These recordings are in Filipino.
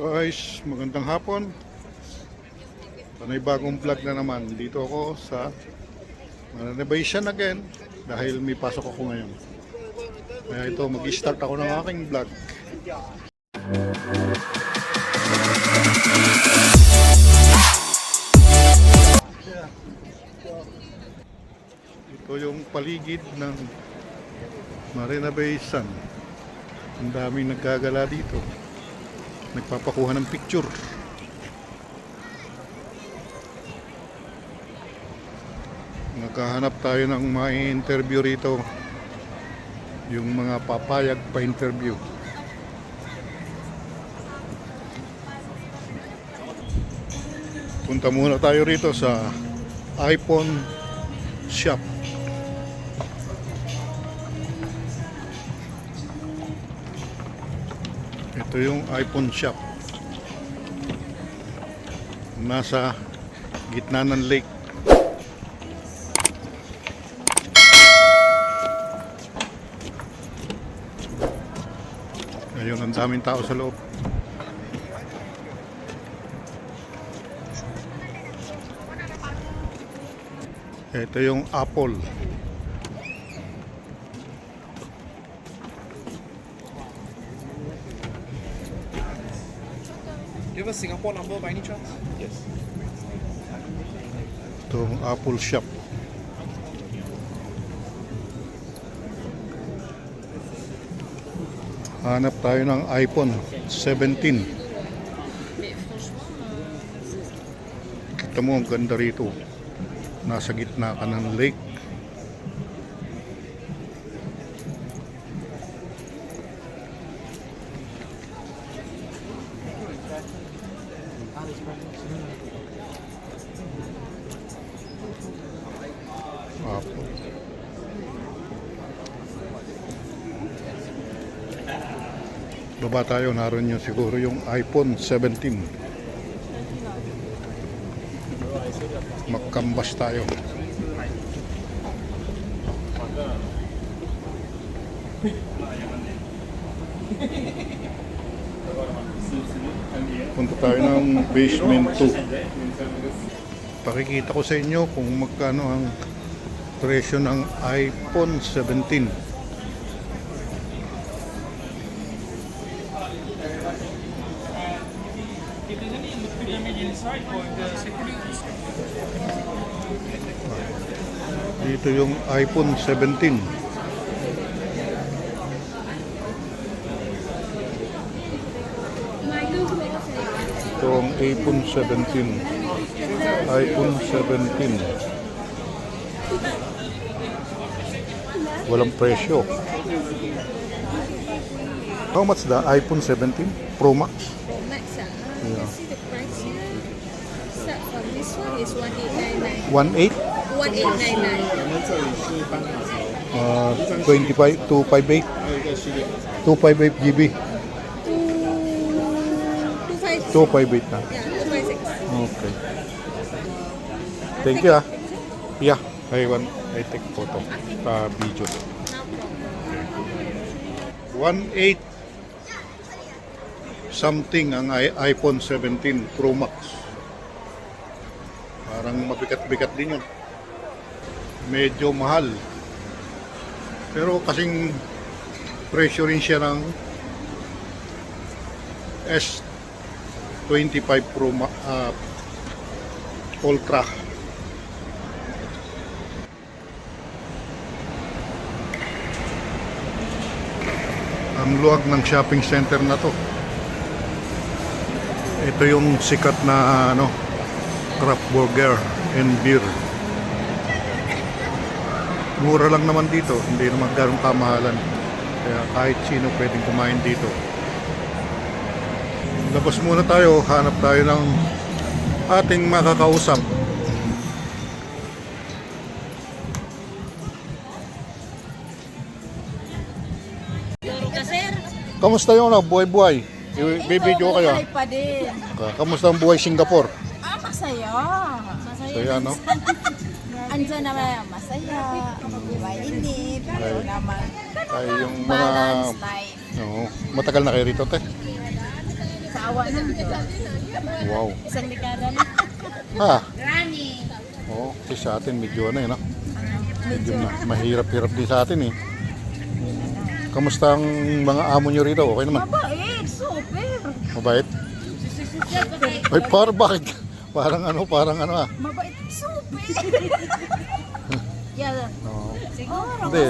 Guys, magandang hapon. Panay bagong vlog na naman. Dito ako sa Mananabation again dahil may pasok ako ngayon. Kaya ito, mag-start ako ng aking vlog. Ito yung paligid ng Marina Bay Sun. Ang daming nagkagala dito. Nagpapakuha ng picture. Nakahanap tayo ng mga interview rito. Yung mga papayag pa interview. Punta muna tayo rito sa iPhone shop. Ito yung iPhone shop. Nasa gitna ng lake. Ayun, ang daming tao sa loob. Ito yung Apple. A Singapore number by any chance? Yes. Ito yung Apple shop. Hanap tayo ng iPhone 17. Kita mo ang ganda rito. Nasa gitna ka ng lake. Baba tayo, naroon yung siguro yung iPhone 17. Magkambas tayo. Punta tayo ng basement 2. Pakikita ko sa inyo kung magkano ang presyo ng iPhone 17. Dito yung iPhone 17. Ito ang iPhone 17. iPhone 17. Walang presyo. How much the iPhone 17 Pro Max? You see the price here? Start from this one is 1899. 1.8 1899. uh, 25 258 258 GB 256. 258 na. Yeah, 256. Okay. Thank you ah. Yeah, I want I take photo pa video. 1.8 something ang iPhone 17 Pro Max. Parang mabigat-bigat din yun. Medyo mahal. Pero kasing presyo rin siya ng S25 Pro ah, Ultra. Ang luwag ng shopping center na to. Ito yung sikat na ano, craft burger and beer. Mura lang naman dito, hindi naman ganong kamahalan. Kaya kahit sino pwedeng kumain dito. Labas muna tayo, hanap tayo ng ating makakausap. Kamusta yung ano, buhay-buhay? Bibidyo kayo. buhay pa din. Ka- Kamusta ang buhay Singapore? Ah, masaya. Masaya. Kaya ano? Andyan naman, masaya. Mainit. Pero naman, Ay, yung mga... balance life. Oo, matagal na kayo rito, te. Sa asawa na. Wow. Isang dekada na. Ha? Rani. Oo, kasi sa atin medyo ano yun, ah. medyo ma- mahirap-hirap din sa atin eh. Kamusta ang mga amo nyo rito? Okay naman? Mabait, super. Mabait? Ay, par, bakit? Parang ano, parang ano ah. Mabait, super. yeah. Oo. Siguro. Hindi.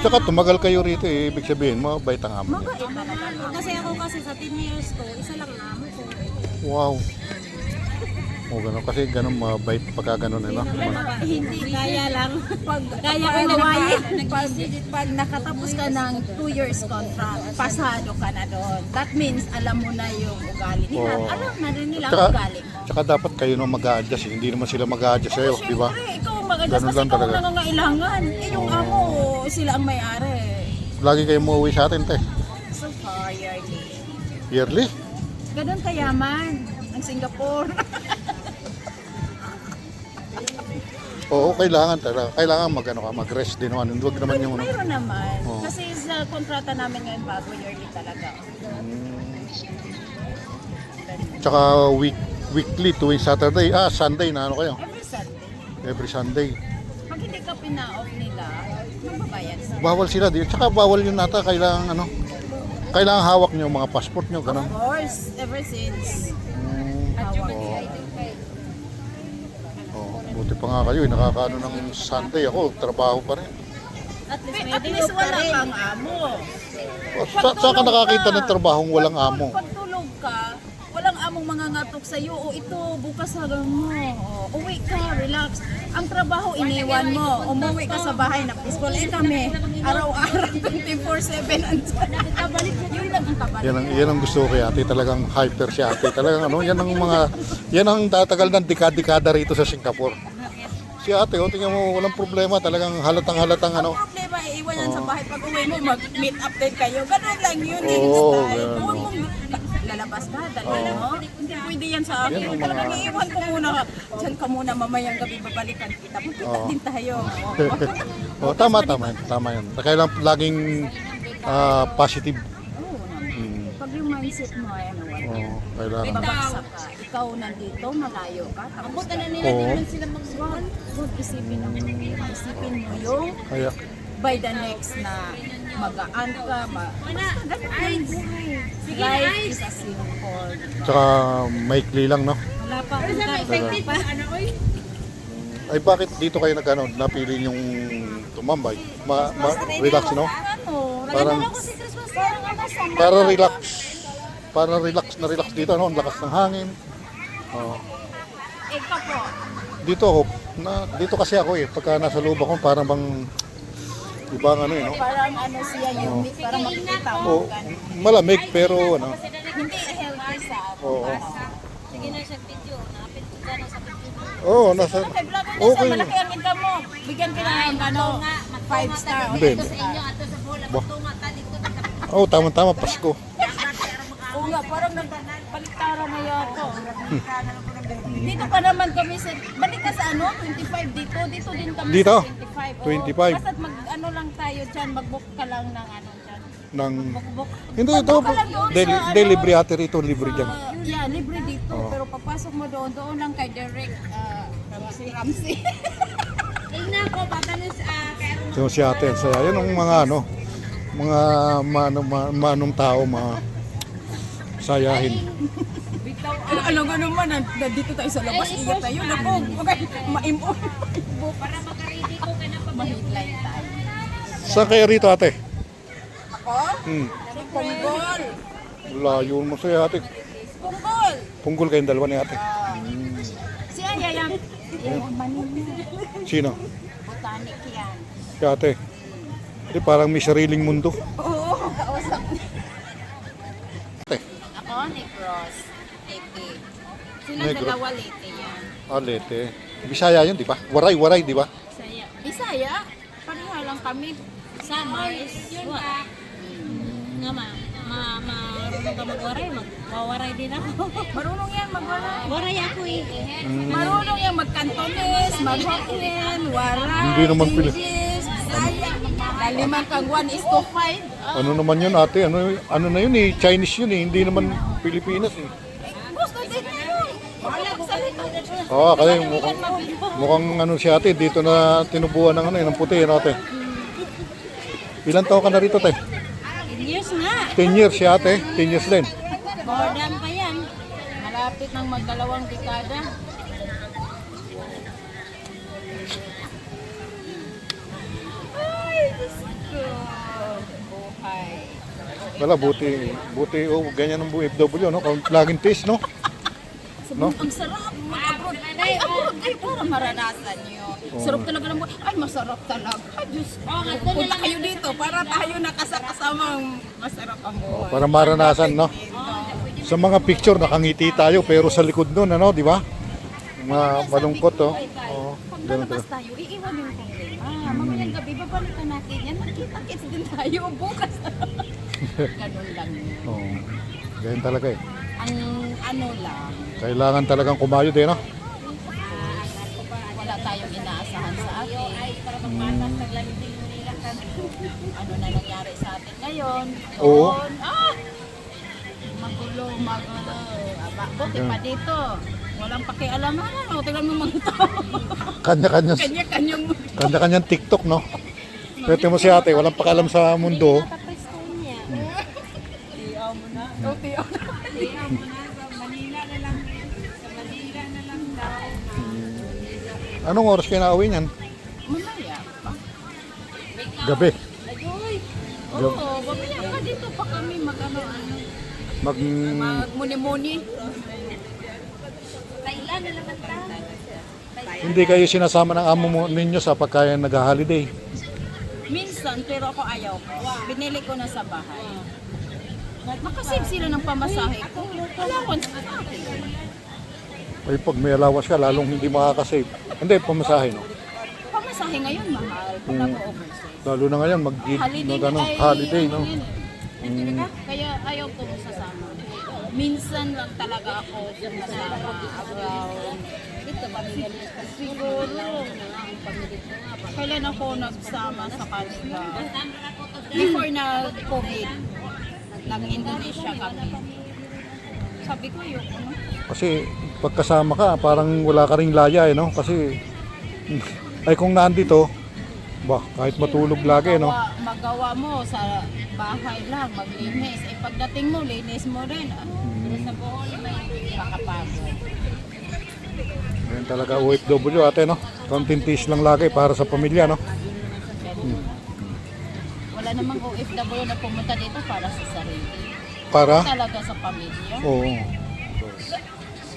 Tsaka tumagal kayo rito eh. Ibig sabihin, mabait ang amo nyo. Mabait talaga. Kasi ako kasi sa 10 years ko, isa lang ang amo ko. Wow. O gano'n, kasi gano'n mabait pagka gano'n eh, no? Ma- Hindi kaya lang. Pag, Kaya ko pag, nawayin. pag, pag nakatapos ka ng 2 years contract, pasado ka na doon. That means alam mo na yung ugali nila. Oo. Alam na rin nila Tsaka, ang ugali mo. tsaka dapat kayo nang mag-a-adjust eh. Hindi naman sila mag-a-adjust sa'yo, di ba? Siyempre, ikaw ang mag-adjust Ganun kasi lang ikaw ang talaga. nangangailangan. Eh, yung amo, sila ang may-ari. Lagi kayo umuwi sa atin, te. So far, yearly. Yearly? Ganun kayaman ang Singapore. Oo, kailangan talaga. Kailangan mag, ano ka, mag-rest din naman. Huwag naman yung ano. Mayroon naman. Oo. Kasi sa kontrata namin ngayon bago yearly talaga. Tsaka week, weekly, tuwing Saturday, ah, Sunday na ano kayo? Every Sunday. Every Sunday. Pag hindi ka pina-off nila, magbabayad sila. Bawal sila din. Tsaka bawal yun nata, kailangan ano, kailangan hawak nyo mga passport Of ganun. course, ever since. Mm, Hawak. Oo, buti pa nga kayo, eh, nakakaano ng Sunday ako, trabaho pa rin. At least may At least wala kang amo. O, Sa, saan ka nakakita ng trabahong walang amo? Pag tulog ka, walang among mga ngatok sa'yo. O ito, bukas hagang mo. O, uwi ka, relax. Ang trabaho iniwan mo. Umuwi ka sa bahay na peaceful. Eh kami, araw-araw, 24-7 andyan. Yun lang ang kabalik. Yan ang, yan ang gusto ko kay ate, talagang hyper si ate. Talagang ano, yan ang mga, yan ang tatagal ng dekada-dekada rito sa Singapore. Si ate, oh, tingnan mo, walang problema, talagang halatang-halatang ano. Ang problema, iiwan yan sa bahay. Pag uwi mo, mag-meet update kayo. Ganun lang yun. Oo, Oh, ganun. Huwag mong lalabas ka, dalawa mo. Hindi pwede yan sa akin. Yan ang Talagang mga- iiwan ko muna. Diyan ka muna, mamayang gabi babalikan kita. Magkita Oo. din tayo. oh, tama, tama, tama yan. Kailangan laging ah, positive. Oo mindset mo ay ano, wala. Oh, kailangan. Babagsak ka. Ikaw nandito, malayo ka. Tapos Buta na nila Oo. naman sila mag-swan. Huwag isipin mo. Isipin mo yung Kaya, by the next na magaan ka, ma basta ganun lang yung buhay. Life is a simple. tsaka maikli lang, no? Wala pa akong effective pa. Ano, oy? Ay, bakit dito kayo nagano, napili yung tumambay? Ma, ma, relax, no? Ano, Parang, Ako si Christmas. parang ano para relax. Para relax na relax dito, no? Ang lakas ng hangin. Oh. Ikaw po. Dito ako, na, dito kasi ako eh, pagka nasa loob ako, parang bang, ibang ano eh, no? Parang ano siya, unique, parang makikita mo. Oh, malamig pero ano, Hindi healthy sa oo. Sige na siya video. Nakapit ko dyan sa video. Oo, nasa, Okay, vlog mo Okay. okay. malaki ang income mo. Bigyan ka ng ano, 5 star. Hindi. Ito sa inyo, ato sa bola. Ba- Tunga, talik ko. oh, tama-tama, Pasko. Nga, parang nagpaliktaran na yata. dito pa naman kami sa, balik ka sa ano, 25 dito, dito din kami Dito? sa 25. Oo. 25. Basta mag ano lang tayo dyan, mag-book ka lang ng ano dyan. Ng, hindi ito, Mag-book ka lang doon de, sa ano, ate rito, libre dyan. uh, yeah, libre dito. Pero papasok mo doon, doon lang kay Derek uh, Ramsey. Ramsey. Tingnan ko, baka nus, ah, kaya So, si ate, saya, yan ang mga ano, mga mano, ma, manong tao, mga sayahin. Ano, ano nga naman, nandito tayo sa labas, ingat tayo, naku, okay, maimon. para makaredy ko ka na Mahidline tayo. Saan kaya rito ate? Ako? Hmm, Punggol. layo mo sa ate. Punggol. Punggol kayong dalawa ni ate. Si Aya yan. Yung Manila. Sino? Botanic yan. Si ate. Hindi, parang may sariling mundo. Oo, kausap niya. Negros. Leyte. Sila Negros. dalawa Leyte yan. alete. Bisaya yun, di ba? Waray, waray, di ba? Bisaya. Bisaya? Pareha lang kami. Summer is what? Nga ma, ma, ma, marunong ka magwaray, magwawaray din ako. Marunong yan magwala. Waray ako eh. Marunong yan mag-Cantones, mag-Hokkien, Waray, Hindi naman pili- English, Bisaya. Laliman kang 1 is to 5. Ano naman yun ate? Ano, ano na yun eh? Chinese yun eh. Hindi naman Pilipinas eh. Gusto din yun. Makapagsalita. Oo, kasi mukhang, mukhang ano si ate, dito na tinubuan ng ano, eh, ng puti, ano ate. Ilan taon ka na rito, te? 10 years nga. 10 years si ate, 10 years din. Than pa yan. Malapit ng magdalawang dekada. Buhay. Wala, buti, buti, oh, ganyan ang FW, no? Kung laging taste, no? No? Ang sarap mag-abroad. Ay, abroad ay para maranasan nyo. Sarap talaga ng buhay. Ay, masarap talaga. Ay, Diyos ko. Punta kayo dito para tayo nakasakasamang masarap ang buhay. Para maranasan, no? Sa mga picture, nakangiti tayo, pero sa likod nun, ano, di ba? Mga malungkot, oh. Oo, Pag lalabas tayo, iiwan yung problema. Ah, mamayang gabi, babalikan natin yan. Magkita-kits din tayo bukas. Ganun lang yun. Oo, ganyan talaga eh. Ang ano lang, Kailangan talagang kumayod eh, no? wala tayong inaasahan sa atin. Ano na nangyari sa atin ngayon? Oo. Doon, Ah! Magulo, magulo. Aba, buti pa dito. Walang pakialaman. Ano, tingnan mo mga tao. Kanya-kanyang, Kanya-kanyang kanya-kanyang TikTok, no? Pwede mo si ate, walang pakialam sa mundo. Tapos niya. Tiyaw mo na. Oh, tiyaw na. Anong oras kayo nauwi niyan? Mamaya pa. Gabi. Ayoy. Oo, mamaya pa dito pa kami mag-ano-ano. Mag... Magmuni-muni. Thailand na naman ta. Hindi kayo sinasama ng amo mo ninyo sa pagkain nag-holiday. Minsan, pero ako ayaw ko. Binili ko na sa bahay. Makasave sila ng pamasahe ko. Wala ko sa akin. Ay, pag may alawas ka, lalong hindi makakasave. Hindi, pamasahe, no? Pamasahe ngayon mahal kung Mm. nag-overseas. Lalo na ngayon, mag, Holiday, mag ano, ay, holiday, no? yan eh. Kaya ayaw ko sasama. Minsan lang talaga ako sumasama around dito ba siguro. Kailan ako nagsama sa kanila before na COVID nag Indonesia kami. Sabi ko yung ano Kasi pagkasama ka, parang wala ka ring laya, eh, no? Kasi, ay kung nandito, ba, kahit matulog lagi, no? magawa, magawa mo sa bahay lang maglinis eh pagdating mo linis mo rin ah. sa Bohol may makapagod Yan talaga OFW ate, no? Konting tiis lang lagi para sa pamilya, no? Wala namang OFW na pumunta dito para sa sarili. Para? Talaga sa pamilya. Oo.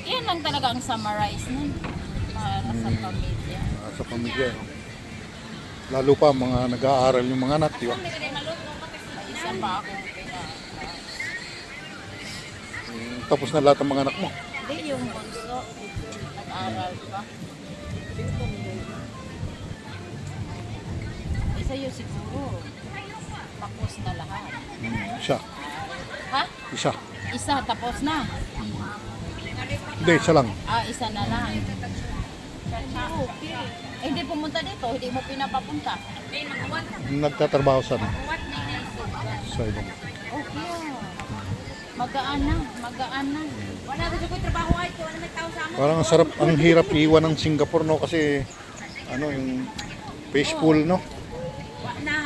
Yan lang talaga ang summarize nun. Para sa pamilya. para sa pamilya, no? Lalo pa mga nag-aaral yung mga anak, di ba? Pina... Tapos na lahat ng mga anak mo. Hindi yung bunso. Nag-aral pa. Isa yun siguro. Tapos na lahat. Hmm, Isa. Ha? Isa. Isa tapos na. Hindi, isa lang. Ah, isa na lang. Okay. Eh, hindi pumunta dito, hindi mo pinapapunta. Nagtatrabaho sa ano? Sa ibang. Okay. Magaan na, magaan na. Wala ko ko trabaho ay ko may tao sa Parang ang sarap, ang hirap iwan ng Singapore, no? Kasi, ano, yung peaceful, no? na.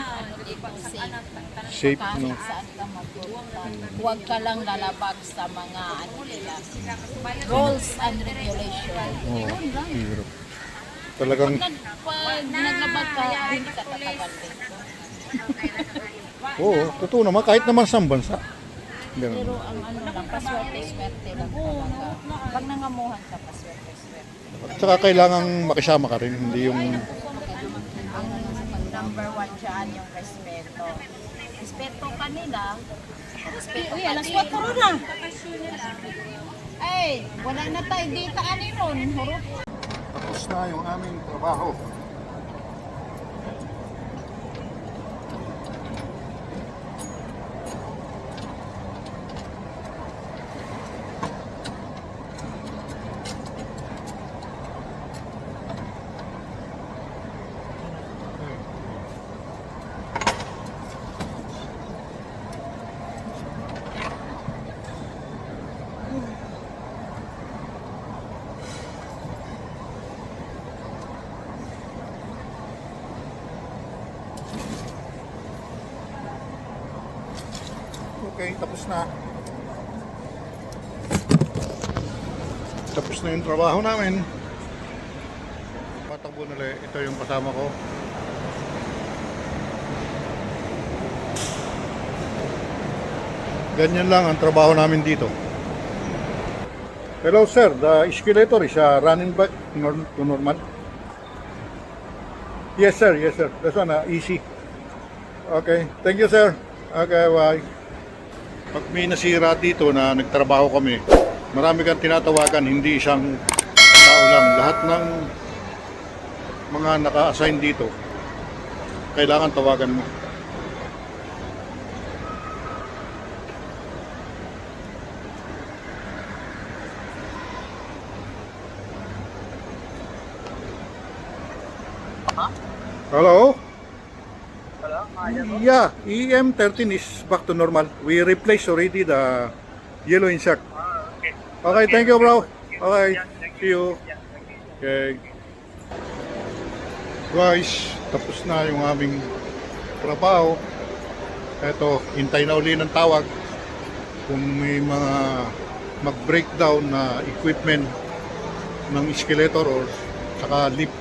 Safe, Kahit no? saan ka magpunta. Huwag ka lang lalabag sa mga ano nila. Rules and regulation. Oo, hirap. Talagang, pag naglabag ka, hindi ka tatagal dito. oo, totoo naman, kahit naman sa bansa. Pero ang ano lang, paswerte-swerte lang talaga. Pag nangamuhan ka, paswerte-swerte. At saka kailangang makisama ka rin, hindi yung, ang number one dyan yung respeto. Respeto kanila. Respeto Uy, alas 4 na. Ay, wala na tayo dito ani ron. Hurot. tapos na yung aming trabaho. Okay, tapos na. Tapos na yung trabaho namin. Patakbo nila. Ito yung kasama ko. Ganyan lang ang trabaho namin dito. Hello sir, the escalator is uh, running back to normal. Yes sir, yes sir. That's one, uh, easy. Okay, thank you sir. Okay, bye. Pag may nasira dito na nagtrabaho kami, marami kang tinatawagan, hindi isang tao lang. Lahat ng mga naka-assign dito, kailangan tawagan mo. Hello? Yeah, EM13 is back to normal. We replaced already the yellow insert. Okay, thank you, bro. Okay, see you. Okay. Guys, tapos na yung aming trabaho. Eto, hintay na uli ng tawag. Kung may mga mag-breakdown na equipment ng escalator or saka lift